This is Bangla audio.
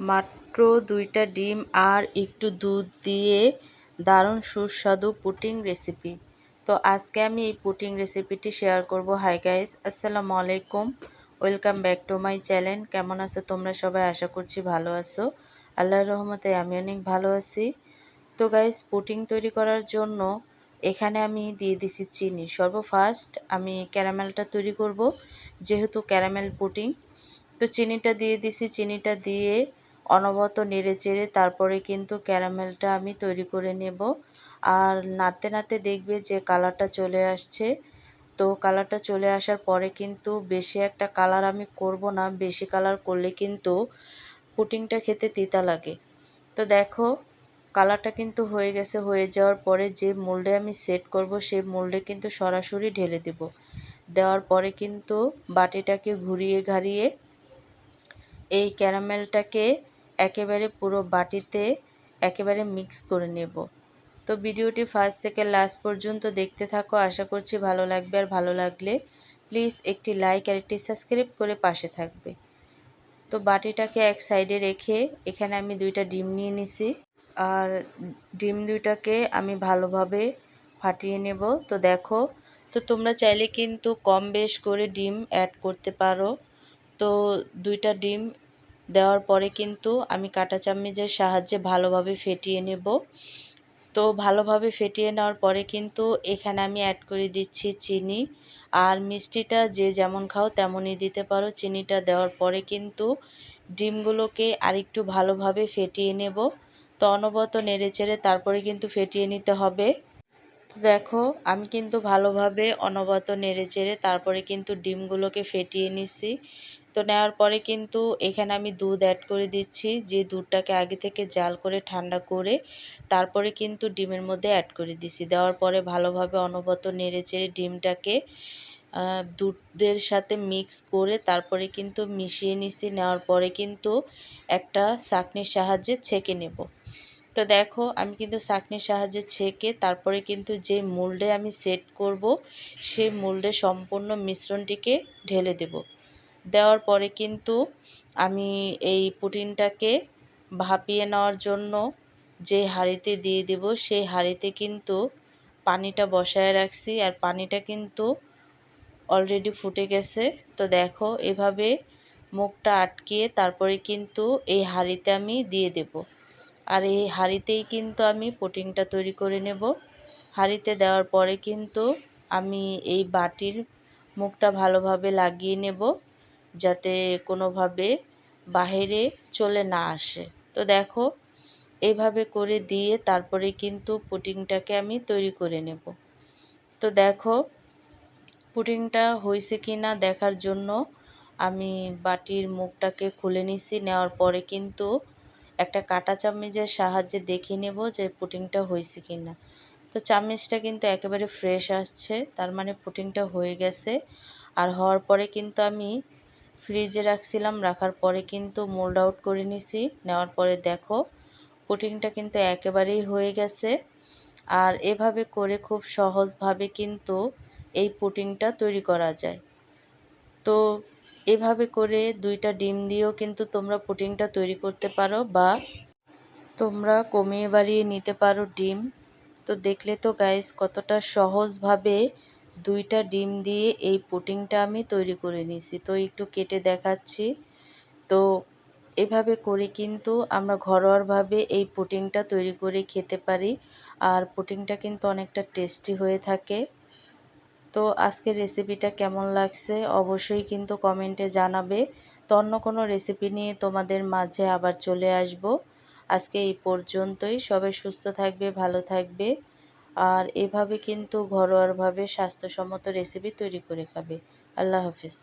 মাত্র দুইটা ডিম আর একটু দুধ দিয়ে দারুণ সুস্বাদু পুটিং রেসিপি তো আজকে আমি এই পুটিং রেসিপিটি শেয়ার করব। হাই গাইস আসসালামু আলাইকুম। Welcome back to my channel কেমন আছো তোমরা সবাই? আশা করছি ভালো আছো। আল্লাহর রহমতে আমি অনেক ভালো আছি। তো গাইস পুটিং তৈরি করার জন্য এখানে আমি দিয়ে দিছি চিনি। সর্বফার্স্ট আমি ক্যারামেলটা তৈরি করব, যেহেতু ক্যারামেল পুটিং। তো চিনিটা দিয়ে দিছি। চিনিটা দিয়ে অনবরত নেড়ে চেড়ে তারপরে কিন্তু ক্যারামেলটা আমি তৈরি করে নেব। আর নাড়তে নাড়তে দেখবে যে কালারটা চলে আসছে। তো কালারটা চলে আসার পরে কিন্তু বেশি একটা কালার আমি করব না, বেশি কালার করলে কিন্তু পুটিংটা খেতে তিতা লাগে। তো দেখো, কালারটা কিন্তু হয়ে গেছে, হয়ে যাওয়ার পরে যে মোল্ডে আমি সেট করব সেই মোল্ডে কিন্তু সরাসরি ঢেলে দেব। দেওয়ার পরে কিন্তু বাটিটাকে ঘুরিয়ে ঘাড়িয়ে এই ক্যারামেলটাকে একেবারে পুরো বাটিতে একেবারে মিক্স করে নেব। তো ভিডিওটি ফার্স্ট থেকে লাস্ট পর্যন্ত দেখতে থাকো, আশা করছি ভালো লাগবে। আর ভালো লাগলে প্লিজ একটি লাইক আর একটি সাবস্ক্রাইব করে পাশে থাকবে। তো বাটিটাকে এক সাইডে রেখে এখানে আমি দুইটা ডিম নিয়ে নিছি। আর ডিম দুইটাকে আমি ভালোভাবে ফাটিয়ে নেব। তো দেখো, তো তোমরা চাইলে কিন্তু কম বেশ করে ডিম অ্যাড করতে পারো। তো দুইটা ডিম দেওয়ার পরে কিন্তু আমি কাঁটা চামচের সাহায্যে ভালোভাবে ফেটিয়ে নেব। তো ভালোভাবে ফেটিয়ে নেওয়ার পরে কিন্তু এখানে আমি অ্যাড করে দিচ্ছি চিনি আর মিষ্টিটা যে যেমন খাও তেমনই দিতে পারো। চিনিটা দেওয়ার পরে কিন্তু ডিমগুলোকে আরেকটু ভালোভাবে ফেটিয়ে নেব। তো অনবত নেড়ে চেড়ে তারপরে কিন্তু ফেটিয়ে নিতে হবে। তো দেখো, আমি কিন্তু ভালোভাবে অনবত নেড়ে চেড়ে তারপরে কিন্তু ডিমগুলোকে ফেটিয়ে নিছি। তো নেওয়ার পরে কিন্তু এখানে আমি দুধ অ্যাড করে দিচ্ছি, যে দুধটাকে আগে থেকে জাল করে, ঠান্ডা করে তারপরে কিন্তু ডিমের মধ্যে অ্যাড করে দিছি দেওয়ার পরে ভালোভাবে অনবরত নেড়ে চেড়ে ডিমটাকে দুধের সাথে মিক্স করে তারপরে কিন্তু মিশিয়ে নিছি নেওয়ার পরে কিন্তু একটা চাকনির সাহায্যে ছেঁকে নেব। তো দেখো, আমি কিন্তু চাকনির সাহায্যে ছেঁকে তারপরে কিন্তু যে মোল্ডে আমি সেট করব, সেই মোল্ডে সম্পূর্ণ মিশ্রণটিকে ঢেলে দেব। দেওয়ার পরে কিন্তু আমি এই পুটিনটাকে ভাপিয়ে নেওয়ার জন্য যে হাঁড়িতে দিয়ে দেব, সেই হাঁড়িতে কিন্তু পানিটা বসায় রাখছি। আর পানিটা কিন্তু অলরেডি ফুটে গেছে। তো দেখো, এভাবে মুখটা আটকিয়ে তারপরে কিন্তু এই হাঁড়িতে আমি দিয়ে দেব। আর এই হাঁড়িতেই কিন্তু আমি পুটিংটা তৈরি করে নেব। হাঁড়িতে দেওয়ার পরে কিন্তু আমি এই বাটির মুখটা ভালোভাবে লাগিয়ে নেব। যাতে কোনোভাবে বাহিরে চলে না আসে। তো দেখো এইভাবে করে দিয়ে তারপরে কিন্তু পুটিংটাকে আমি তৈরি করে নেব। তো দেখো, পুটিংটা হয়েছে কি না দেখার জন্য আমি বাটির মুখটাকে খুলে নিছি। নেওয়ার পরে কিন্তু একটা কাটা চামচের সাহায্যে দেখে নেব যে পুটিংটা হয়েছে কি না তো চামচটা কিন্তু একেবারে ফ্রেশ আসছে, তার মানে পুটিংটা হয়ে গেছে। আর হওয়ার পরে কিন্তু আমি ফ্রিজে রাখছিলাম, রাখার পরে কিন্তু মোল্ড আউট করে নিছি। নেওয়ার পরে দেখো পুটিংটা কিন্তু একেবারেই হয়ে গেছে। আর এভাবে করে খুব সহজভাবে কিন্তু এই পুটিংটা তৈরি করা যায়। তো এভাবে করে দুইটা ডিম দিয়েও কিন্তু তোমরা পুটিংটা তৈরি করতে পারো বা তোমরা কমিয়ে বাড়িয়ে নিতে পারো ডিম। তো দেখলে তো গাইস কতটা সহজভাবে দুইটা ডিম দিয়ে এই পুটিংটা আমি তৈরি করে নিয়েছি। তো একটু কেটে দেখাচ্ছি। তো এভাবে করে কিন্তু আমরা ঘরোয়াভাবে এই পুটিংটা তৈরি করে খেতে পারি। আর পুটিংটা কিন্তু অনেকটা টেস্টি হয়ে থাকে। তো আজকের রেসিপিটা কেমন লাগছে অবশ্যই কিন্তু কমেন্টে জানাবে। তো অন্য কোনো রেসিপি নিয়ে তোমাদের মাঝে আবার চলে আসব। আজকে এই পর্যন্তই। সবাই সুস্থ থাকবে, ভালো থাকবে। আর এভাবে কিন্তু ঘরোয়াভাবে স্বাস্থ্যসম্মত রেসিপি তৈরি করে খাবে। আল্লাহ হাফিজ।